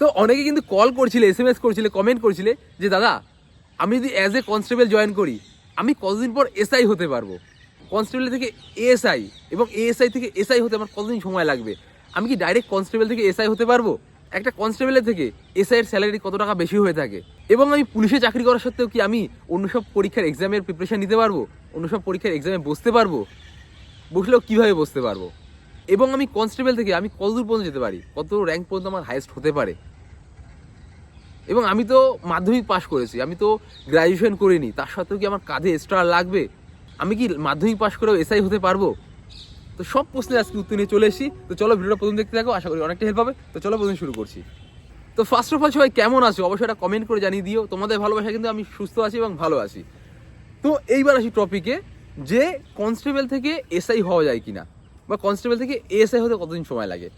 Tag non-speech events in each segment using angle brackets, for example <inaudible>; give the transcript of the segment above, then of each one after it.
তো অনেকে কিন্তু কল করছিলে এস এম এস করছিলে কমেন্ট করছিলে যে, দাদা, আমি যদি অ্যাজ এ কনস্টেবল জয়েন করি, আমি কতদিন পর এসআই হতে পারব? কনস্টেবল থেকে এএসআই এবং এএসআই থেকে এসআই হতে আমার কতদিন সময় লাগবে? আমি কি ডাইরেক্ট কনস্টেবল থেকে এসআই হতে পারব? একটা কনস্টেবলের থেকে এসআই এর স্যালারি কত টাকা বেশি হয়ে থাকে? এবং আমি পুলিশে চাকরি করার সত্ত্বেও কি আমি অন্য সব পরীক্ষার এক্সামের প্রিপারেশান নিতে পারব? অন্য সব পরীক্ষার এক্সামে বসতে পারব? বসলেও কীভাবে বসতে পারব? এবং আমি কনস্টেবল থেকে আমি কতদূর পর্যন্ত যেতে পারি? কত র্যাঙ্ক পর্যন্ত আমার হাইয়েস্ট হতে পারে? এবং আমি তো মাধ্যমিক পাশ করেছি, আমি তো গ্র্যাজুয়েশন করিনি, তার সত্ত্বেও কি আমার কাঁধে এক্সট্রা লাগবে? আমি কি মাধ্যমিক পাশ করেও এসআই হতে পারব? তো সব প্রশ্নের আজকে উত্তর নিয়ে চলে এসেছি। তো চলো ভিডিওটা প্রথম দেখতে থাকো, আশা করি অনেকটা হেল্প হবে। তো চলো প্রথম শুরু করছি। তো ফার্স্ট অফ অল সবাই কেমন আছো? অবশ্যই একটা কমেন্ট করে জানিয়ে দিও। তোমাদের ভালোবাসা কিন্তু আমি সুস্থ আছি এবং ভালো আছি। তো এইবার আসি টপিকে যে কনস্টেবল থেকে এসআই হওয়া যায় কিনা? বা কনস্টেবল থেকে এএসআই হতে কতদিন সময় লাগে?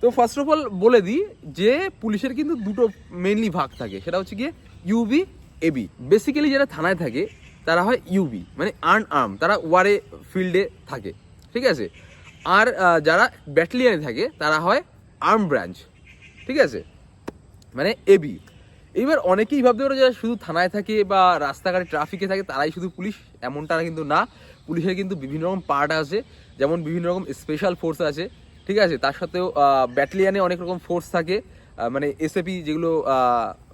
তো ফার্স্ট অফ অল বলে দিই যে পুলিশের কিন্তু দুটো মেনলি ভাগ থাকে। সেটা হচ্ছে গিয়ে ইউবি এবি বেসিক্যালি যারা থানায় থাকে, তারা হয় ইউবি মানে আর্ন আর্ম তারা ওয়ারে ফিল্ডে থাকে। ঠিক আছে? আর যারা ব্যাটালিয়ানে থাকে, তারা হয় আর্ম ব্রাঞ্চ ঠিক আছে? মানে এবি এইবার অনেকেই ভাবতে পারো যারা শুধু থানায় থাকে বা রাস্তাঘাটে ট্রাফিকে থাকে, তারাই শুধু পুলিশ, এমনটা কিন্তু না। পুলিশের কিন্তু বিভিন্ন রকম পার্ট আছে। যেমন বিভিন্ন রকম স্পেশাল ফোর্স আছে। ঠিক আছে? তার সাথেও ব্যাটালিয়ানে অনেক রকম ফোর্স থাকে। মানে এসএপি যেগুলো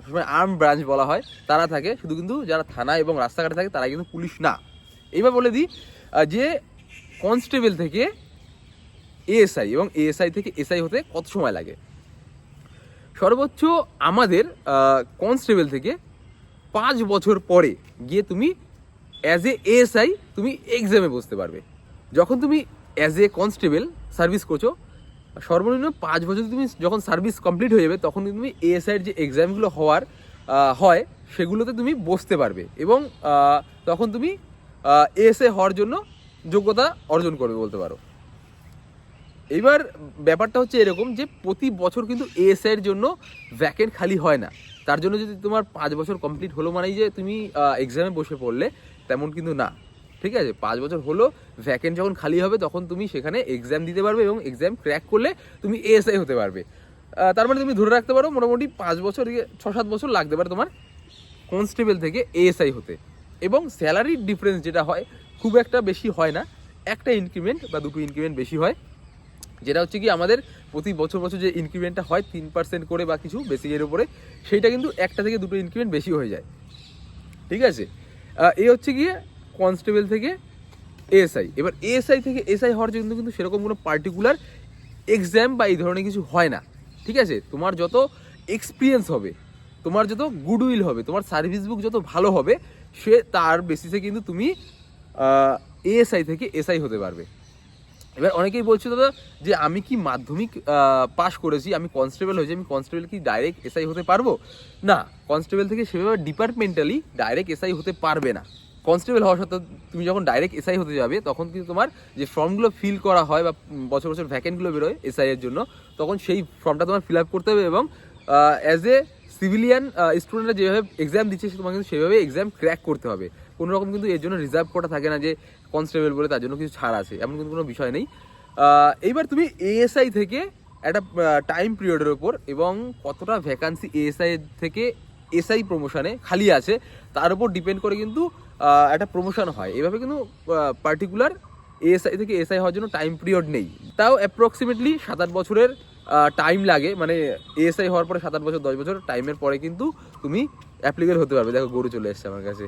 সবসময় আর্ম ব্রাঞ্চ বলা হয়, তারা থাকে। শুধু কিন্তু যারা থানা এবং রাস্তাঘাটে থাকে, তারা কিন্তু পুলিশ না। এইবার বলে দিই যে কনস্টেবল থেকে এএসআই এবং এএসআই থেকে এসআই হতে কত সময় লাগে? সর্বোচ্চ আমাদের কনস্টেবল থেকে পাঁচ বছর পরে গিয়ে তুমি অ্যাজ এ এএসআই তুমি এক্সামে বসতে পারবে। যখন তুমি অ্যাজ এ কনস্টেবল সার্ভিস করছ। সর্বনিম্ন পাঁচ বছর তুমি যখন সার্ভিস কমপ্লিট হয়ে যাবে, তখন তুমি এএসআইয়ের যে এক্সামগুলো হওয়ার হয়, সেগুলোতে তুমি বসতে পারবে এবং তখন তুমি এএসআই হওয়ার জন্য যোগ্যতা অর্জন করবে বলতে পারো। এবার ব্যাপারটা হচ্ছে এরকম যে প্রতি বছর কিন্তু এএসআই এর জন্য ভ্যাকেন্ট খালি হয় না। তার জন্য যদি তোমার পাঁচ বছর কমপ্লিট হলো মানেই যে তুমি এক্সামে বসে পড়লে, তেমন কিন্তু না। ঠিক আছে? পাঁচ বছর হলো ভ্যাকেন্ট যখন খালি হবে তখন তুমি সেখানে এক্সাম দিতে পারবে এবং এক্সাম ক্র্যাক করলে তুমি এএসআই হতে পারবে। তার মানে তুমি ধরে রাখতে পারো মোটামুটি পাঁচ বছর ইয়ে, ছ সাত বছর লাগতে পারে তোমার কনস্টেবল থেকে এএসআই হতে। এবং স্যালারির ডিফারেন্স যেটা হয় খুব একটা বেশি হয় না। একটা ইনক্রিমেন্ট বা দুটো ইনক্রিমেন্ট বেশি হয়। যেটা হচ্ছে কি আমাদের প্রতি বছর বছর যে ইনক্রিমেন্টটা হয় তিন পার্সেন্ট করে বা কিছু বেসিকের উপরে সেইটা কিন্তু একটা থেকে দুটো ইনক্রিমেন্ট বেশি হয়ে যায়। ঠিক আছে? এই হচ্ছে গিয়ে কনস্টেবল থেকে এএসআই। এবার এএসআই থেকে এসআই হওয়ার জন্য কিন্তু সেরকম কোনো পার্টিকুলার এক্সাম বা এই ধরনের কিছু হয় না। ঠিক আছে? তোমার যত এক্সপিরিয়েন্স হবে, তোমার যত গুডউইল হবে, তোমার সার্ভিস বুক যত ভালো হবে, সে তার বেসিসে কিন্তু তুমি এএসআই থেকে এসআই হতে পারবে। এবার অনেকেই বলছে, দাদা, যে আমি কি মাধ্যমিক পাশ করেছি, আমি কনস্টেবল হয়েছি, আমি কনস্টেবল কি ডাইরেক্ট এসআই হতে পারব? না কনস্টেবল থেকে সেভাবে ডিপার্টমেন্টালি ডাইরেক্ট এসআই হতে পারবে না। কনস্টেবল হওয়া সত্ত্বেও তুমি যখন ডাইরেক্ট এসআই হতে যাবে, তখন কিন্তু তোমার যে ফর্মগুলো ফিল করা হয় বা বছর বছর ভ্যাকেন্টগুলো বেরোয় এসআই এর জন্য, তখন সেই ফর্মটা তোমার ফিল আপ করতে হবে এবং অ্যাজ এ সিভিলিয়ান স্টুডেন্টরা যেভাবে এক্সাম দিচ্ছে তোমাকে কিন্তু সেভাবে এক্সাম ক্র্যাক করতে হবে। কোনো রকম কিন্তু এর জন্য রিজার্ভ করা থাকে না যে কনস্টেবল বলে তার জন্য কিছু ছাড় আছে, এমন কিন্তু কোনো বিষয় নেই। এইবার তুমি এএসআই থেকে একটা টাইম পিরিয়ডের ওপর এবং কতটা ভ্যাকান্সি এএসআই থেকে এসআই প্রমোশনে খালি আছে, তার উপর ডিপেন্ড করে কিন্তু একটা প্রমোশন হয়। এভাবে কিন্তু পার্টিকুলার এএসআই থেকে এসআই হওয়ার জন্য টাইম পিরিয়ড নেই। তাও অ্যাপ্রক্সিমেটলি সাত আট বছরের টাইম লাগে। মানে এএসআই হওয়ার পরে সাত আট বছর, দশ বছর টাইমের পরে কিন্তু তুমি অ্যাপ্লিকেল হতে পারবে। দেখো, গরু চলে এসছে আমার কাছে।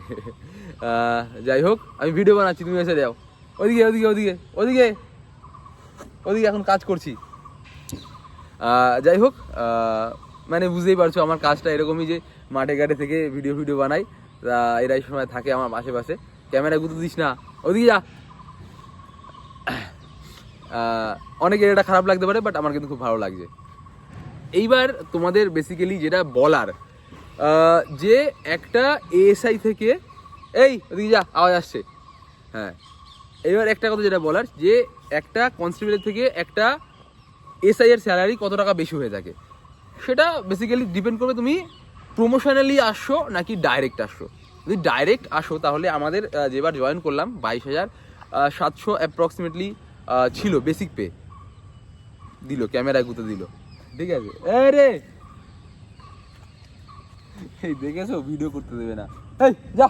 <laughs> যাই হোক, আমি ভিডিও বানাচ্ছি, তুমি এসে যাও ওদিকে ওদিকে ওদিকে ওদিকে ওদিকে এখন কাজ করছি। যাই হোক মানে বুঝতেই পারছ, আমার কাজটা এরকমই যে মাঠে ঘাটে থেকে ভিডিও ভিডিও বানাই। এরাই সময় থাকে আমার আশেপাশে। ক্যামেরা গুঁতো দিস না। ওদিকে যা। অনেকের এটা খারাপ লাগতে পারে বাট আমার কিন্তু খুব ভালো লাগছে। এইবার তোমাদের বেসিক্যালি যেটা বলার যে একটা এএসআই থেকে, এই, ওদিকে যা, আওয়াজ আসছে। হ্যাঁ। এবার একটা কথা যেটা বলার, যে একটা কনস্টেবলের থেকে একটা এসআই এর স্যালারি কত টাকা বেশি হয়ে থাকে? সেটা বেসিক্যালি ডিপেন্ড করবে তুমি প্রমোশনালি আসছো নাকি ডাইরেক্ট আসছো যদি ডাইরেক্ট আসো, তাহলে আমাদের যেবার জয়েন করলাম, বাইশ হাজার সাতশো অ্যাপ্রক্সিমেটলি ছিল বেসিক পে দিল ক্যামেরায় গুঁতে দিল। ঠিক আছে? এ রে! এই দেখেছ? ভিডিও করতে দেবে না। এই, যা,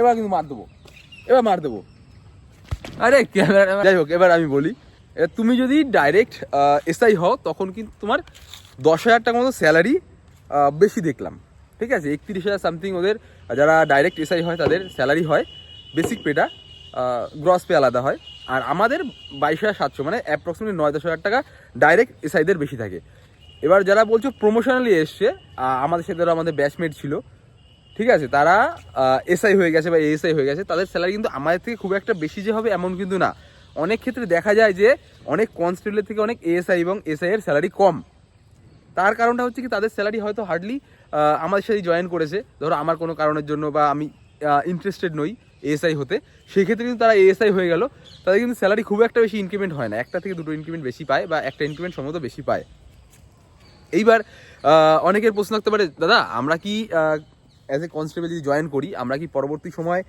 এবার কিন্তু মার দেবো। এবার মার দেবো। আরে ক্যামেরা যাই হোক, এবার আমি বলি তুমি যদি ডাইরেক্ট এসআই হও, তখন কিন্তু তোমার দশ হাজার টাকা মতো স্যালারি বেশি দেখলাম। ঠিক আছে, একত্রিশ হাজার সামথিং ওদের, যারা ডাইরেক্ট এসআই হয়, তাদের স্যালারি হয়। বেসিক পেটা গ্রস পে আলাদা হয়। আর আমাদের বাইশ হাজার সাতশো মানে অ্যাপ্রক্সিমেটলি নয় দশ হাজার টাকা ডাইরেক্ট এসআইদের বেশি থাকে। এবার যারা বলছো প্রমোশনালি এসছে আমাদের সাথে আমাদের ব্যাচমেট ছিল, ঠিক আছে, তারা এসআই হয়ে গেছে বা এএসআই হয়ে গেছে, তাদের স্যালারি কিন্তু আমাদের থেকে খুব একটা বেশি যে হবে এমন কিন্তু না। অনেক ক্ষেত্রে দেখা যায় যে, অনেক কনস্টেবলের থেকে অনেক এএসআই এবং এসআই এর স্যালারি কম। তার কারণটা হচ্ছে কি, তাদের স্যালারি হয়তো হার্ডলি আমাদের সাথে জয়েন করেছে। ধরো আমার কোনো কারণের জন্য বা আমি ইন্টারেস্টেড নই এএসআই হতে। সেই ক্ষেত্রে কিন্তু তারা এএসআই হয়ে গেল। তাদের কিন্তু স্যালারি খুব একটা বেশি ইনক্রিমেন্ট হয় না। একটা থেকে দুটো ইনক্রিমেন্ট বেশি পায় বা একটা ইনক্রিমেন্ট সম্ভবত বেশি পায়। এইবার অনেকের প্রশ্ন থাকতে পারে, দাদা, আমরা কি অ্যাজ এ কনস্টেবল যদি জয়েন করি, আমরা কি পরবর্তী সময়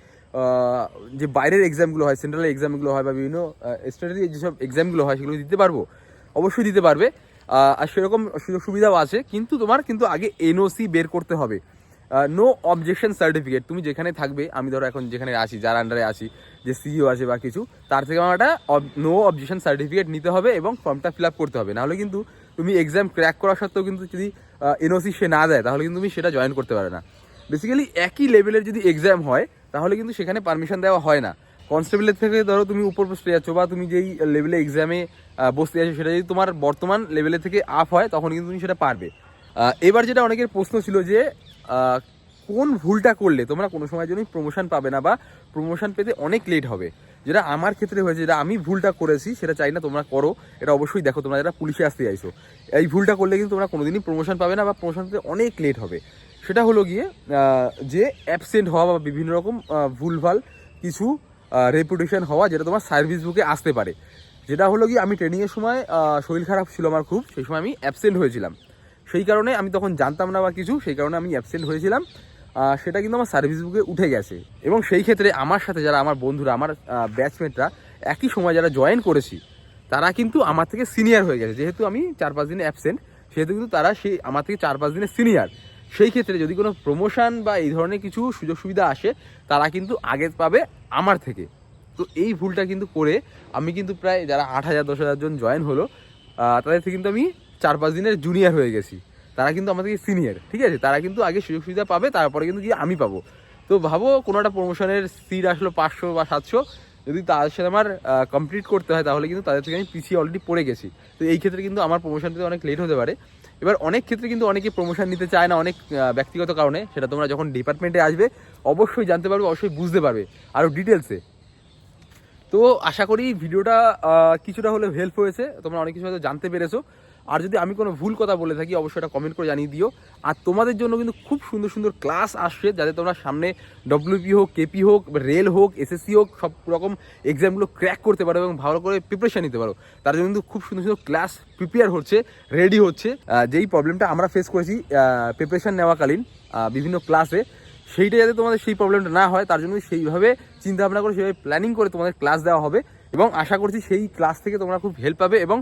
যে বাইরের এক্সামগুলো হয় সেন্ট্রাল এক্সামগুলো হয় বা বিভিন্ন স্টেটের যেসব এক্সামগুলো হয়, সেগুলো দিতে পারব? অবশ্যই দিতে পারবে। আর সেরকম সুযোগ সুবিধাও আছে, কিন্তু তোমার কিন্তু আগে এনওসি বের করতে হবে। নো অবজেকশন সার্টিফিকেট তুমি যেখানে থাকবে, আমি ধরো এখন যেখানে আছি, যার আন্ডারে আছি, যে সিইও আছে বা কিছু, তার থেকে আমার একটা নো অবজেকশন সার্টিফিকেট নিতে হবে এবং ফর্মটা ফিল আপ করতে হবে। নাহলে কিন্তু তুমি এক্সাম ক্র্যাক করা সত্ত্বেও কিন্তু যদি এনওসি সে না দেয়, তাহলে কিন্তু তুমি সেটা জয়েন করতে পারে না। বেসিক্যালি একই লেভেলের যদি এক্সাম হয়, তাহলে কিন্তু সেখানে পারমিশন দেওয়া হয় না। কনস্টেবলের থেকে ধরো তুমি উপর পোস্টে যাচ্ছ বা তুমি যেই লেভেলে এক্সামে বসতে যাচ্ছ, সেটা যদি তোমার বর্তমান লেভেলের থেকে আপ হয়, তখন কিন্তু তুমি সেটা পারবে। এবার যেটা অনেকের প্রশ্ন ছিল যে কোন ভুলটা করলে তোমরা কোনো সময় জন্যই প্রমোশন পাবে না বা প্রমোশন পেতে অনেক লেট হবে। যেটা আমার ক্ষেত্রে হয়েছে, যেটা আমি ভুলটা করেছি, সেটা চাই না তোমরা করো, এটা অবশ্যই দেখো, তোমরা যারা পুলিশে আসতে চাইছো। এই ভুলটা করলে কিন্তু তোমরা কোনোদিনই প্রমোশন পাবে না বা প্রমোশন পেতে অনেক লেট হবে। সেটা হলো গিয়ে যে অ্যাবসেন্ট হওয়া বা বিভিন্ন রকম ভুলভাল কিছু রেপুটেশন হওয়া যেটা তোমার সার্ভিস বুকে আসতে পারে। যেটা হলো কি, আমি ট্রেনিংয়ের সময় শরীর খারাপ ছিল আমার খুব, সেই সময় আমি অ্যাবসেন্ট হয়েছিলাম। সেই কারণে আমি তখন জানতাম না বা কিছু, সেই কারণে আমি অ্যাবসেন্ট হয়েছিলাম। সেটা কিন্তু আমার সার্ভিস বুকে উঠে গেছে। এবং সেই ক্ষেত্রে আমার সাথে যারা আমার বন্ধুরা, আমার ব্যাচমেটরা একই সময় যারা জয়েন করেছি, তারা কিন্তু আমার থেকে সিনিয়র হয়ে গেছে। যেহেতু আমি চার পাঁচ দিনে অ্যাবসেন্ট সেহেতু কিন্তু তারা সেই, আমার থেকে চার পাঁচ দিনের সিনিয়র সেই ক্ষেত্রে যদি কোনো প্রমোশন বা এই ধরনের কিছু সুযোগ সুবিধা আসে, তারা কিন্তু আগে পাবে আমার থেকে। তো এই ভুলটা কিন্তু করে আমি কিন্তু প্রায় যারা আট হাজার, দশ হাজার জন জয়েন হলো তাদের থেকে কিন্তু আমি চার পাঁচ দিনের জুনিয়র হয়ে গেছি। তারা কিন্তু থেকে সিনিয়র ঠিক আছে? তারা কিন্তু আগে সুযোগ সুবিধা পাবে, তারপরে কিন্তু গিয়ে আমি পাবো। তো ভাবো, কোনো একটা প্রমোশনের সিট আসলো পাঁচশো বা সাতশো, যদি তাদের সাথে আমার কমপ্লিট করতে হয়, তাহলে কিন্তু তাদের থেকে আমি পিছিয়ে অলরেডি পড়ে গেছি। তো এই ক্ষেত্রে কিন্তু আমার প্রমোশন পেতে অনেক লেট হতে পারে। এবার অনেক ক্ষেত্রে কিন্তু অনেকে প্রমোশন নিতে চায় না, অনেক ব্যক্তিগত কারণে। সেটা তোমরা যখন ডিপার্টমেন্টে আসবে, অবশ্যই জানতে পারবে, অবশ্যই বুঝতে পারবে। আরও ডিটেলসে তো আশা করি ভিডিওটা কিছুটা হলে হেল্প হয়েছে। তোমরা অনেক কিছু হয়তো জানতে পেরেছ। আর যদি আমি কোনো ভুল কথা বলে থাকি, অবশ্যই এটা কমেন্ট করে জানিয়ে দিও। আর তোমাদের জন্য কিন্তু খুব সুন্দর সুন্দর ক্লাস আসছে, যাতে তোমরা সামনে ডব্লিউপি হোক কেপি হোক রেল হোক এসএসসি হোক, সব রকম এক্সামগুলো ক্র্যাক করতে পারো এবং ভালো করে প্রিপারেশান নিতে পারো। তার জন্য কিন্তু খুব সুন্দর সুন্দর ক্লাস প্রিপেয়ার হচ্ছে রেডি হচ্ছে। যেই প্রবলেমটা আমরা ফেস করেছি প্রিপারেশান নেওয়াকালীন বিভিন্ন ক্লাসে সেইটা যাতে তোমাদের সেই প্রবলেমটা না হয়, তার জন্য সেইভাবে চিন্তা ভাবনা করে, সেইভাবে প্ল্যানিং করে তোমাদের ক্লাস দেওয়া হবে। এবং আশা করছি সেই ক্লাস থেকে তোমরা খুব হেল্প পাবে এবং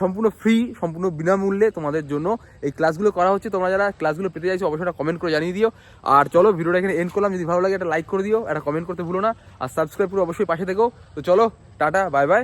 সম্পূর্ণ ফ্রি সম্পূর্ণ বিনামূল্যে তোমাদের জন্য এই ক্লাসগুলো করা হচ্ছে। তোমরা যারা ক্লাসগুলো পেতে চাইছো অবশ্যই কমেন্ট করে জানিয়ে দিও। আর চলো ভিডিওটা এখানে এন্ড করলাম। যদি ভালো লাগে একটা লাইক করে দিও। একটা কমেন্ট করতে ভুলো না। আর সাবস্ক্রাইব করে অবশ্যই পাশে থেকো। তো চলো, টাটা বাই বাই